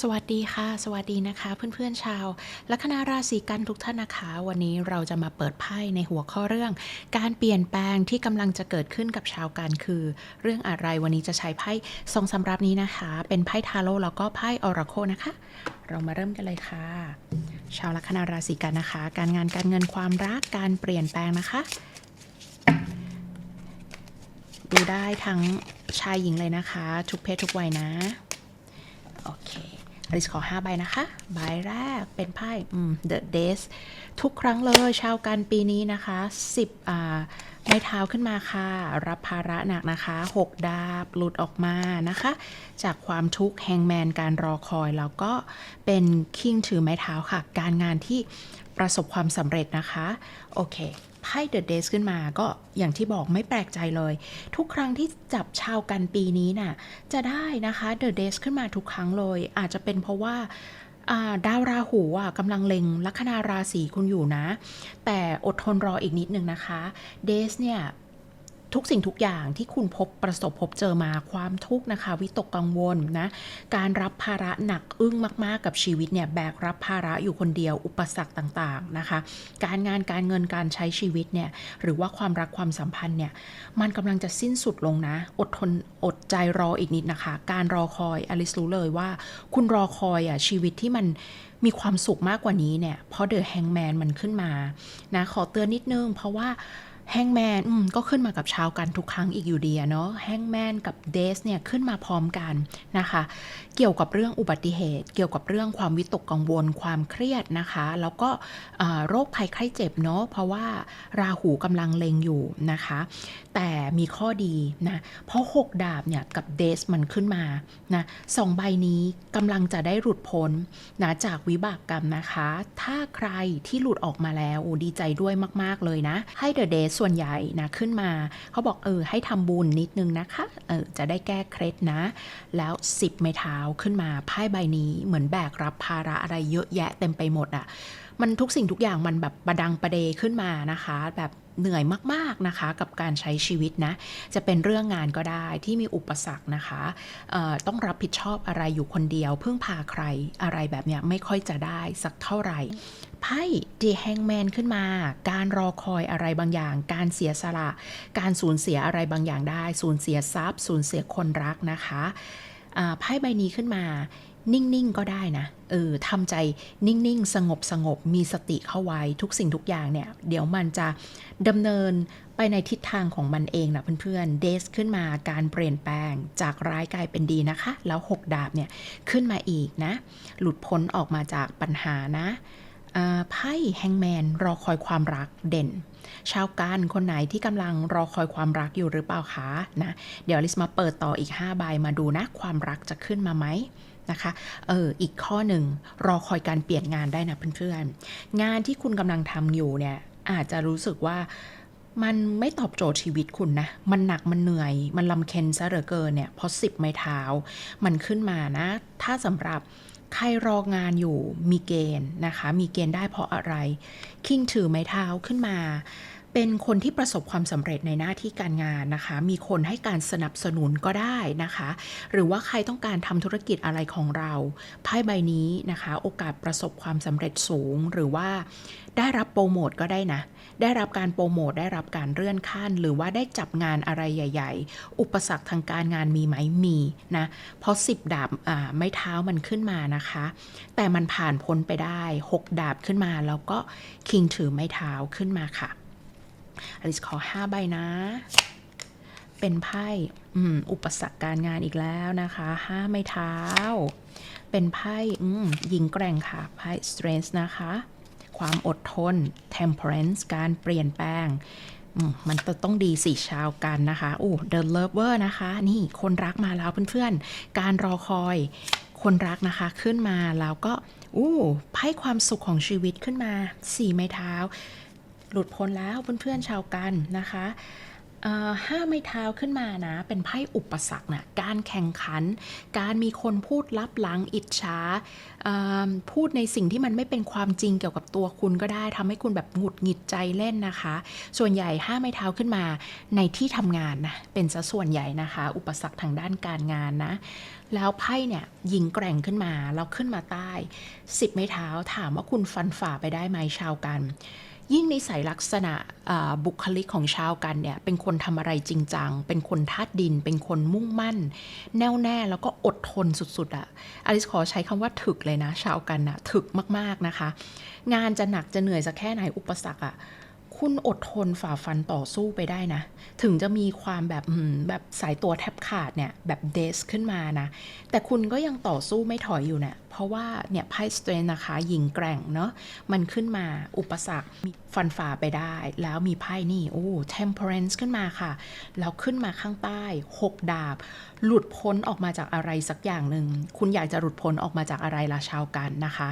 สวัสดีค่ะ สวัสดีนะคะ เพื่อนๆชาวลัคนาราศีกันทุกท่านนะคะ วันนี้เราจะมาเปิดไพ่ในหัวข้อเรื่อง การเปลี่ยนแปลงที่กำลังจะเกิดขึ้นกับชาวกันคือ เรื่องอะไรวันนี้จะใช้ไพ่ทรงสำรับนี้นะคะ เป็นไพ่ทาโร่แล้วก็ไพ่ออราโคนะคะ เรามาเริ่มกันเลยค่ะ ชาวลัคนาราศีกันนะคะ การงานการเงินความรักการเปลี่ยนแปลงนะคะ ดูได้ทั้งชายหญิงเลยนะคะ ทุกเพศทุกวัยนะโอเค อลิสขอ 5 ใบนะคะ ใบแรกเป็นไพ่ The Days ทุกครั้งเลยชาวกันปีนี้นะคะ10อ่าไม้เท้าขึ้นมาค่ะ รับภาระหนักนะคะ 6 ดาบหลุดออกมานะคะ จากความทุกข์แฮงแมนการรอคอย แล้วก็เป็นคิงถือไม้เท้าค่ะ การงานที่ประสบความสำเร็จนะคะ โอเคไพ่ The Days ขึ้นมาก็อย่างที่บอกไม่แปลกใจเลย ทุกครั้งที่จับชาวกันปีนี้น่ะจะได้นะคะ The Days ขึ้นมาทุกครั้งเลย อาจจะเป็นเพราะว่า ดาวราหูอะกำลังเล็งลัคนาราศีคุณอยู่นะ แต่อดทนรออีกนิดนึงนะคะ เดสเนี่ย ทุกสิ่งทุกอย่างที่คุณพบประสบพบเจอมาความทุกข์นะคะ วิตกกังวลนะการรับภาระหนักอึ้งมากๆกับชีวิตเนี่ยแบกรับภาระอยู่คนเดียวอุปสรรคต่างๆนะคะ การงานการเงินการใช้ชีวิตเนี่ยหรือว่าความรักความสัมพันธ์เนี่ยมันกำลังจะสิ้นสุดลงนะ อดทนอดใจรออีกนิดนะคะ การรอคอยอลิสรู้เลยว่า คุณรอคอยอะชีวิตที่มันมีความสุขมากกว่านี้เนี่ยเพราะเดอะแฮงแมนมันขึ้นมานะขอเตือนนิดนึงเพราะว่า แฮงแมนก็ขึ้นมากับชาวกันทุกครั้งอีกอยู่ดีอะเนาะแฮงแมนกับเดสเนี่ยขึ้นมาพร้อมกันนะคะ เกี่ยวกับเรื่องอุบัติเหตุ เกี่ยวกับเรื่องความวิตกกังวลความเครียดนะคะ แล้วก็โรคภัยไข้เจ็บเนาะเพราะว่าราหูกำลังเล็งอยู่นะคะ แต่มีข้อดีนะเพราะ 6 ดาบเนี่ยกับเดสมันขึ้นมานะสองใบนี้กำลังจะได้หลุดพ้นนะจากวิบากกรรมนะคะ ถ้าใครที่หลุดออกมาแล้วโอ้ดีใจด้วยมาก ๆ เลยนะให้เดอะเดสส่วนใหญ่นะขึ้นมาเขาบอกเออให้ทำบุญนิดนึงนะคะเออจะได้แก้เคล็ดนะ แล้ว 10 ไม้เท้าขึ้นมาไพ่ใบนี้เหมือนแบกรับภาระอะไรเยอะแยะเต็มไปหมดอะ่ะมันทุกสิ่งทุกอย่างมันแบบประดังประเดขึ้นมานะคะ แบบเหนื่อยมากๆนะคะ กับการใช้ชีวิตนะ จะเป็นเรื่องงานก็ได้ที่มีอุปสรรคนะคะเอ่อต้องรับผิดชอบอะไรอยู่คนเดียว พึ่งพาใครอะไรแบบเนี้ยไม่ค่อยจะได้สักเท่าไหร่ ไพ่ดีแฮงแมนขึ้นมา การรอคอยอะไรบางอย่าง การเสียสละ การสูญเสียอะไรบางอย่างได้ สูญเสียทรัพย์ สูญเสียคนรักนะคะไพ่ใบนี้ขึ้นมานิ่ง ๆ ก็ได้นะ เออทำใจนิ่ง ๆ สงบสงบ มีสติเข้าไว้ทุกสิ่งทุกอย่างเนี่ย เดี๋ยวมันจะดำเนินไปในทิศทางของมันเองนะเพื่อน ๆ เดสขึ้นมาการเปลี่ยนแปลงจากร้ายกลายเป็นดีนะคะ แล้ว6ดาบเนี่ย ขึ้นมาอีกนะ หลุดพ้นออกมาจากปัญหานะ ไพ่แฮงแมนรอคอยความรักเด่น ชาวการคนไหนที่กำลังรอคอยความรักอยู่หรือเปล่าคะนะเดี๋ยวลิสมาเปิดต่ออีก5ใบมาดูนะ ความรักจะขึ้นมาไหมนะคะเอออีกข้อหนึ่งรอคอยการเปลี่ยนงานได้นะเพื่อนๆงานที่คุณกำลังทำอยู่เนี่ยอาจจะรู้สึกว่ามันไม่ตอบโจทย์ชีวิตคุณนะ มันหนัก มันเหนื่อย มันลำเค็นซะเหลือเกินเนี่ยเพราะสิบไม้เท้า มันขึ้นมานะ ถ้าสำหรับ ใครรองานอยู่มีเกณฑ์นะคะ มีเกณฑ์ได้เพราะอะไร คิงถือไม้เท้าขึ้นมา เป็นคนที่ประสบความสำเร็จในหน้าที่การงานนะคะ มีคนให้การสนับสนุนก็ได้นะคะ หรือว่าใครต้องการทำธุรกิจอะไรของเราไพ่ใบนี้นะคะ โอกาสประสบความสำเร็จสูง หรือว่าได้รับโปรโมทก็ได้นะ ได้รับการโปรโมทได้รับการเลื่อนขั้น หรือว่าได้จับงานอะไรใหญ่ ๆ อุปสรรคทางการงานมีไหมมีนะเพราะ10ดาบไม้เท้ามันขึ้นมานะคะ แต่มันผ่านพ้นไปได้ 6 ดาบขึ้นมาแล้วก็คิงถือไม้เท้าขึ้นมาค่ะ อลิสขอ5ใบนะ เป็นไพ่อุปสรรคการงานอีกแล้วนะคะห้าไม้เท้า เป็นไพ่อืมหญิงแกร่งค่ะ ไพ่ strength นะคะ ความอดทน temperance การเปลี่ยนแปลงมันต้องดีสิชาวกันนะคะโอ้ the lover นะคะ นี่คนรักมาแล้วเพื่อนๆ การรอคอยคนรักนะคะขึ้นมาแล้วก็อู้ไพ่ความสุขของชีวิตขึ้นมาสี่ไม้เท้า หลุดพ้นแล้วเพื่อนๆชาวกันนะคะห้าไม้เท้าขึ้นมานะ เป็นไพ่อุปสรรคนะการแข่งขัน การมีคนพูดลับหลังอิจฉาพูดในสิ่งที่มันไม่เป็นความจริงเกี่ยวกับตัวคุณก็ได้ทำให้คุณแบบหงุดหงิดใจเล่นนะคะ ส่วนใหญ่ห้าไม้เท้าขึ้นมาในที่ทำงานนะเป็นซะส่วนใหญ่นะคะ อุปสรรคทางด้านการงานนะแล้วไพ่เนี่ยยิงแกร่งขึ้นมาแล้วขึ้นมาใต้สิบไม้เท้าถามว่าคุณฟันฝ่าไปได้ไหมชาวกัน ยิ่งนิสัยลักษณะบุคลิกของชาวกันเนี่ย เป็นคนทำอะไรจริงจัง เป็นคนธาตุดิน เป็นคนมุ่งมั่น แน่วแน่แล้วก็อดทนสุดๆอะอลิสขอใช้คำว่าถึกเลยนะ ชาวกันอะถึกมากๆนะคะ งานจะหนักจะเหนื่อยจะแค่ไหนอุปสรรคอะ คุณอดทนฝ่าฟันต่อสู้ไปได้นะ ถึงจะมีความแบบแบบสายตัวแทบขาดเนี่ยแบบเดสขึ้นมานะ แต่คุณก็ยังต่อสู้ไม่ถอยอยู่เนี่ยเพราะว่าเนี่ยไพ่สเตรนนะคะยิงแกร่งเนาะมันขึ้นมาอุปสรรคมีฟันฝ่าไปได้ แล้วมีไพ่นี่โอ้ temperance ขึ้นมาค่ะ แล้วขึ้นมาข้างใต้6ดาบ หลุดพ้นออกมาจากอะไรสักอย่างหนึ่ง คุณอยากจะหลุดพ้นออกมาจากอะไรละชาวกันนะคะ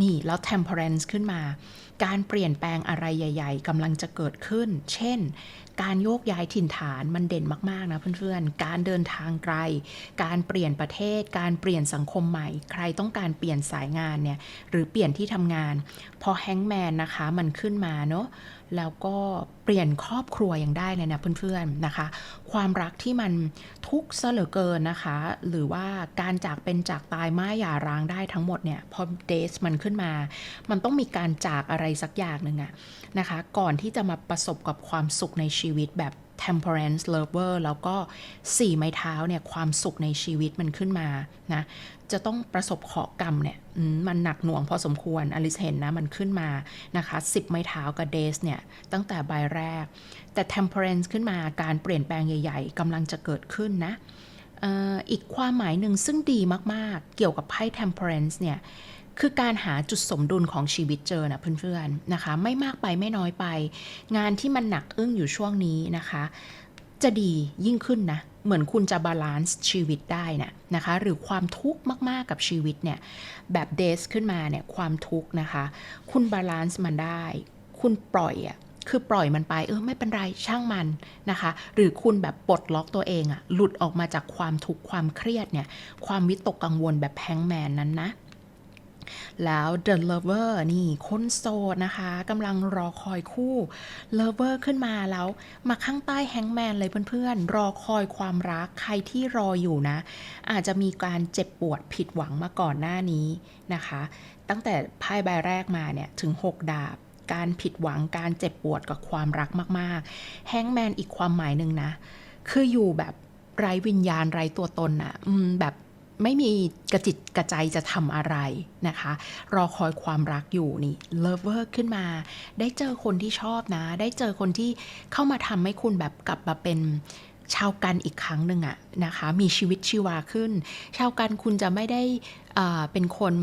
นี่แล้ว temperance ขึ้นมาการเปลี่ยนแปลงอะไรใหญ่ ๆกำลังจะเกิดขึ้น เช่น การโยกย้ายถิ่นฐานมันเด่นมาก ๆ นะเพื่อนๆ การเดินทางไกล การเปลี่ยนประเทศ การเปลี่ยนสังคมใหม่ ใครต้องการเปลี่ยนสายงานเนี่ย หรือเปลี่ยนที่ทำงาน พอแฮงแมนนะคะมันขึ้นมาเนาะแล้วก็เปลี่ยนครอบครัวยังได้เลยนะเพื่อนๆนะคะ ความรักที่มันทุกข์ซะเหลือเกินนะคะ หรือว่าการจากเป็นจากตายม่าหย่าร้างได้ทั้งหมดเนี่ยพอเดสมันขึ้นมา มันต้องมีการจากอะไรสักอย่างหนึ่งอะนะคะ ก่อนที่จะมาประสบกับความสุขในชีีวิตแบบ temperance lover แล้วก็สี่ไม้เท้าเนี่ยความสุขในชีวิตมันขึ้นมานะจะต้องประสบเคาะกรรมเนี่ยมันหนักหน่วงพอสมควรอลิซเห็นนะมันขึ้นมานะคะ10ไม้เท้ากับเดสเนี่ยตั้งแต่ใบแรก แต่ temperance ขึ้นมาการเปลี่ยนแปลงใหญ่ๆกำลังจะเกิดขึ้นนะอีกความหมายหนึ่งซึ่งดีมากๆ เกี่ยวกับไพ่ temperance เนี่ย คือการหาจุดสมดุลของชีวิตเจอนะเพื่อนๆนะคะ ไม่มากไปไม่น้อยไป งานที่มันหนักอึ้งอยู่ช่วงนี้นะคะ จะดียิ่งขึ้นนะ เหมือนคุณจะบาลานซ์ชีวิตได้นะนะคะ หรือความทุกข์มากๆกับชีวิตเนี่ย แบบเดสขึ้นมาเนี่ยความทุกข์นะคะ คุณบาลานซ์มันได้ คุณปล่อยอะคือปล่อยมันไปเออไม่เป็นไรช่างมันนะคะ หรือคุณแบบปลดล็อกตัวเองอะหลุดออกมาจากความทุกข์ความเครียดเนี่ย ความวิตกกังวลแบบแพงแมนนั้นนะ แล้ว The Lover นี่คนโสดนะคะกำลังรอคอยคู่ Lover ขึ้นมาแล้วมาข้างใต้แฮงแมนเลยเพื่อนๆ รอคอยความรักใครที่รออยู่นะ อาจจะมีการเจ็บปวดผิดหวังมาก่อนหน้านี้นะคะ ตั้งแต่ไพ่ใบแรกมาเนี่ย ถึง 6 ดาบ การผิดหวังการเจ็บปวดกับความรักมากๆแฮงแมนอีกความหมายหนึ่งนะ คืออยู่แบบไร้วิญญาณไร้ตัวตนอะอืมแบบ ไม่มีกระจิตกระใจจะทำอะไรนะคะ รอคอยความรักอยู่นี่เลิฟเวอร์ขึ้นมา ได้เจอคนที่ชอบนะ ได้เจอคนที่เข้ามาทำให้คุณแบบกลับมาเป็นชาวกันอีกครั้งหนึ่งอะนะคะ มีชีวิตชีวาขึ้น ชาวกันคุณจะไม่ได้อ่าเป็นคน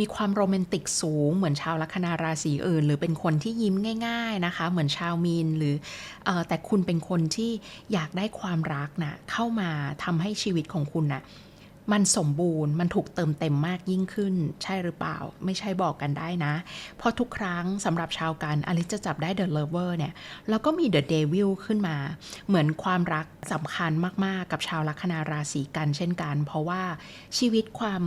มีความโรแมนติกสูง เหมือนชาวลัคนาราศีอื่น หรือเป็นคนที่ยิ้มง่าย ๆนะคะ เหมือนชาวมีนหรือออแต่คุณเป็นคนที่อยากได้ความรักนะเข้ามาทำให้ชีวิตของคุณนะ มันสมบูรณ์มันถูกเติมเต็มมากยิ่งขึ้น ใช่หรือเปล่า ไม่ใช่บอกกันได้นะ เพราะทุกครั้งสำหรับชาวกันอลิซจะจับได้เดอะเลเวอร์เนี่ย แล้วก็มีเดอะเดวิลขึ้นมา เหมือนความรักสำคัญมากๆ กับชาวลัคนาราศีกันเช่นกัน เพราะว่าชีวิตความ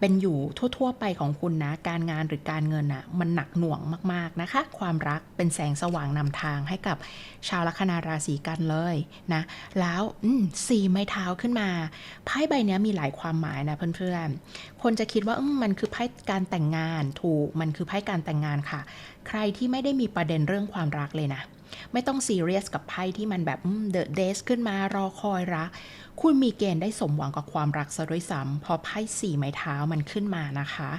เป็นอยู่ทั่ว ๆ ไปของคุณนะ การงานหรือการเงินอะมันหนักหน่วงมากๆนะคะ ความรักเป็นแสงสว่างนำทางให้กับชาวลัคนาราศีกันเลยนะ แล้วสี่ไม้เท้าขึ้นมา ไพ่ใบนี้มีหลายความหมายนะเพื่อนๆ คนจะคิดว่ามันคือไพ่การแต่งงานถูก มันคือไพ่การแต่งงานค่ะ ใครที่ไม่ได้มีประเด็นเรื่องความรักเลยนะ ไม่ต้องซีเรียสกับไพ่ที่มันแบบเดอะเดสขึ้นมารอคอยรัก คุณมีเกณฑ์ได้สมหวังกับความรักซะด้วยซ้ำพอไพ่สี่ไม้เท้ามันขึ้นมานะคะ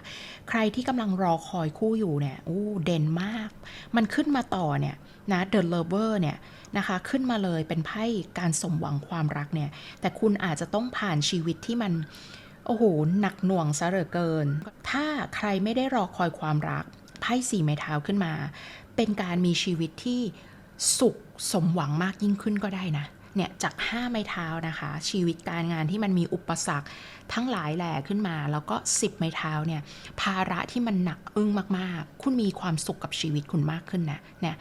ใครที่กำลังรอคอยคู่อยู่เนี่ยอู้เด่นมาก มันขึ้นมาต่อเนี่ยนะ The Lover เนี่ยนะคะขึ้นมาเลยเป็นไพ่การสมหวังความรักเนี่ย แต่คุณอาจจะต้องผ่านชีวิตที่มันโอ้โหหนักหน่วงซะเหลือเกิน ถ้าใครไม่ได้รอคอยความรัก ไพ่สี่ไม้เท้าขึ้นมา เป็นการมีชีวิตที่สุขสมหวังมากยิ่งขึ้นก็ได้นะเนี่ยจาก5ไม้เท้านะคะ ชีวิตการงานที่มันมีอุปสรรคทั้งหลายแหล่ขึ้นมา แล้วก็ 10 ไม้เท้าเนี่ยภาระที่มันหนักอึ้งมากๆ คุณมีความสุขกับชีวิตคุณมากขึ้นนะเนี่ย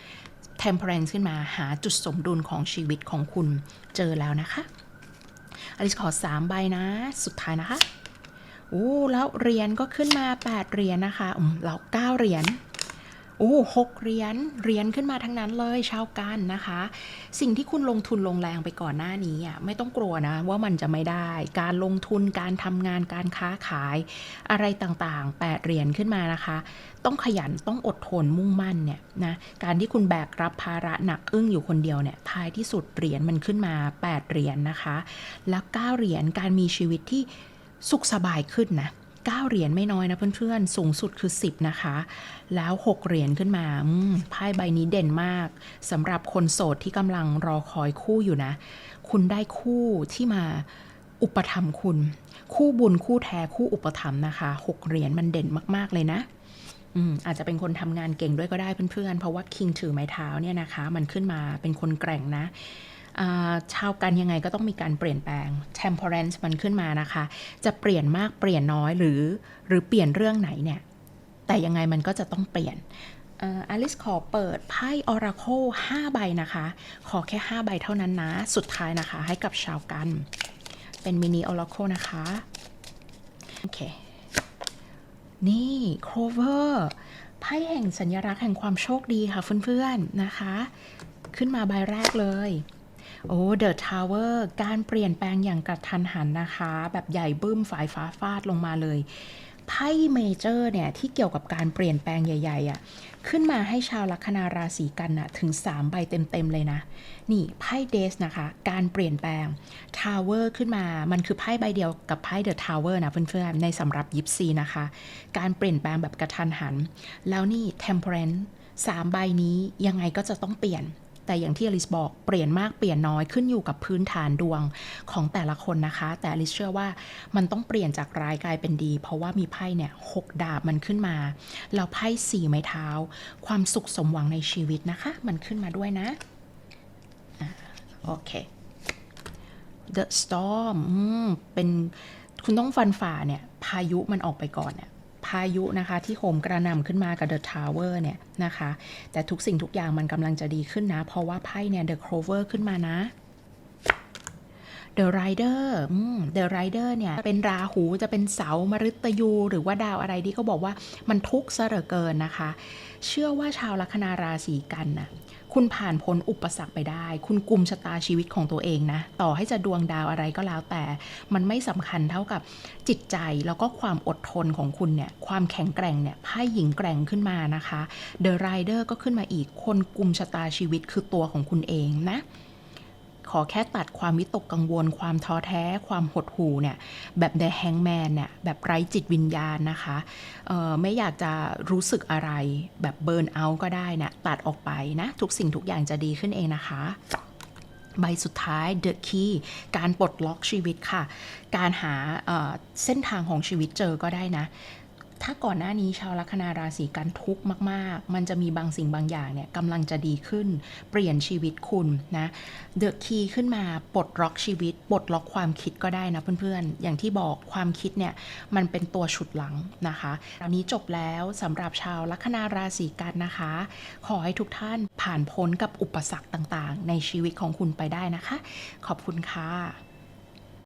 temperance ขึ้นมาหาจุดสมดุลของชีวิตของคุณเจอแล้วนะคะอลิสขอ 3 ใบนะ สุดท้ายนะคะ โอ้แล้วเหรียญก็ขึ้นมา 8 เหรียญนะคะอืมแล้ว9เหรียญโอ้หกเหรียญเหรียญขึ้นมาทั้งนั้นเลยชาวกันนะคะ สิ่งที่คุณลงทุนลงแรงไปก่อนหน้านี้อะไม่ต้องกลัวนะว่ามันจะไม่ได้ การลงทุนการทำงานการค้าขายอะไรต่างๆแปดเหรียญขึ้นมานะคะ ต้องขยันต้องอดทนมุ่งมั่นเนี่ยนะการที่คุณแบกรับภาระหนักอึ้งอยู่คนเดียวเนี่ยท้ายที่สุดเหรียญมันขึ้นมา 8 เหรียญนะคะ แล้ว9เหรียญการมีชีวิตที่ สุขสบายขึ้นนะ9เหรียญไม่น้อยนะเพื่อนๆ สูงสุดคือ 10 นะคะ แล้ว 6 เหรียญขึ้นมาไพ่ใบนี้เด่นมากสำหรับคนโสดที่กำลังรอคอยคู่อยู่นะ คุณได้คู่ที่มาอุปถัมคุณ คู่บุญคู่แท้คู่อุปถัมนะคะ 6 เหรียญมันเด่นมากๆเลยนะอืมอาจจะเป็นคนทำงานเก่งด้วยก็ได้เพื่อนๆ เพราะว่าคิงถือไม้เท้าเนี่ยนะคะ มันขึ้นมาเป็นคนแกร่งนะ ชาวกันยังไงก็ต้องมีการเปลี่ยนแปลง temperance มันขึ้นมานะคะ จะเปลี่ยนมากเปลี่ยนน้อยหรือ หรือเปลี่ยนเรื่องไหนเนี่ย แต่ยังไงมันก็จะต้องเปลี่ยนอลิสขอเปิดไพ่ Oracle 5ใบนะคะ ขอแค่ 5 ใบเท่านั้นนะ สุดท้ายนะคะ ให้กับชาวกัน เป็นมินิ Oracle นะคะ โอเค นี่ Clover ไพ่แห่งสัญลักษณ์แห่งความโชคดีค่ะเพื่อนๆนะคะ ขึ้นมาใบแรกเลย โอ้ The Tower การเปลี่ยนแปลงอย่างกระทันหันนะคะ แบบใหญ่บึ้มฝายฟ้าฟาดลงมาเลยไพ่เมเจอร์เนี่ย ที่เกี่ยวกับการเปลี่ยนแปลงใหญ่ ๆอะ่ะขึ้นมาให้ชาวลัคนาราศีกันน่ะถึง 3 ใบเต็ม ๆ เลยนะ นี่ไพ่เดสนะคะ การเปลี่ยนแปลง Tower ขึ้นมา มันคือไพ่ใบเดียวกับไพ่ The Tower นะเพื่อนๆในสำหรับยิปซีนะคะ การเปลี่ยนแปลงแบบกระทันหัน แล้วนี่ Temperance สามใบนี้ยังไงก็จะต้องเปลี่ยน แต่อย่างที่อลิสบอกเปลี่ยนมากเปลี่ยนน้อยขึ้นอยู่กับพื้นฐานดวงของแต่ละคนนะคะ แต่อลิสเชื่อว่ามันต้องเปลี่ยนจากร้ายกลายเป็นดี เพราะว่ามีไพ่เนี่ยหกดาบมันขึ้นมาแล้วไพ่สี่ไม้เท้า ความสุขสมหวังในชีวิตนะคะ มันขึ้นมาด้วยนะโอเค The Storm อืมเป็นคุณต้องฟันฝ่าเนี่ย พายุมันออกไปก่อนเนี่ย พายุนะคะที่โหมกระหน่ำขึ้นมากับ The Tower เนี่ยนะคะ แต่ทุกสิ่งทุกอย่างมันกำลังจะดีขึ้นนะ เพราะว่าไพ่เนี่ย The Clover ขึ้นมานะ The Rider อืม The Rider เนี่ยเป็นราหูจะเป็นเสามฤตยู หรือว่าดาวอะไรที่เขาบอกว่ามันทุกข์ซะเหลือเกินนะคะ เชื่อว่าชาวลัคนาราศีกันนะคุณผ่านพ้นอุปสรรคไปได้ คุณกลุ่มชะตาชีวิตของตัวเองนะ ต่อให้จะดวงดาวอะไรก็แล้วแต่ มันไม่สำคัญเท่ากับจิตใจแล้วก็ความอดทนของคุณเนี่ย ความแข็งแกร่งเนี่ยไพ่หญิงแกร่งขึ้นมานะคะ The Rider ก็ขึ้นมาอีก คนกลุ่มชะตาชีวิตคือตัวของคุณเองนะ ขอแค่ตัดความวิตกกังวล ความท้อแท้ ความหดหู่เนี่ย แบบ The Hangman เนี่ย แบบไร้จิตวิญญาณนะคะไม่อยากจะรู้สึกอะไร แบบเบิร์นเอาก็ได้นะตัดออกไปนะ ทุกสิ่งทุกอย่างจะดีขึ้นเองนะคะใบสุดท้าย The Key การปลดล็อกชีวิตค่ะ การหาเเส้นทางของชีวิตเจอก็ได้นะ ถ้าก่อนหน้านี้ชาวลัคนาราศีกันทุกข์มาก ๆ มันจะมีบางสิ่งบางอย่างเนี่ยกำลังจะดีขึ้น เปลี่ยนชีวิตคุณนะเดอะคีย์ขึ้นมาปลดล็อกชีวิตปลดล็อกความคิดก็ได้นะเพื่อนๆ อย่างที่บอกความคิดเนี่ยมันเป็นตัวฉุดหลังนะคะตอนนี้จบแล้วสำหรับชาวลัคนาราศีกันนะคะ ขอให้ทุกท่านผ่านพ้นกับอุปสรรคต่างๆ ในชีวิตของคุณไปได้นะคะ ขอบคุณค่ะ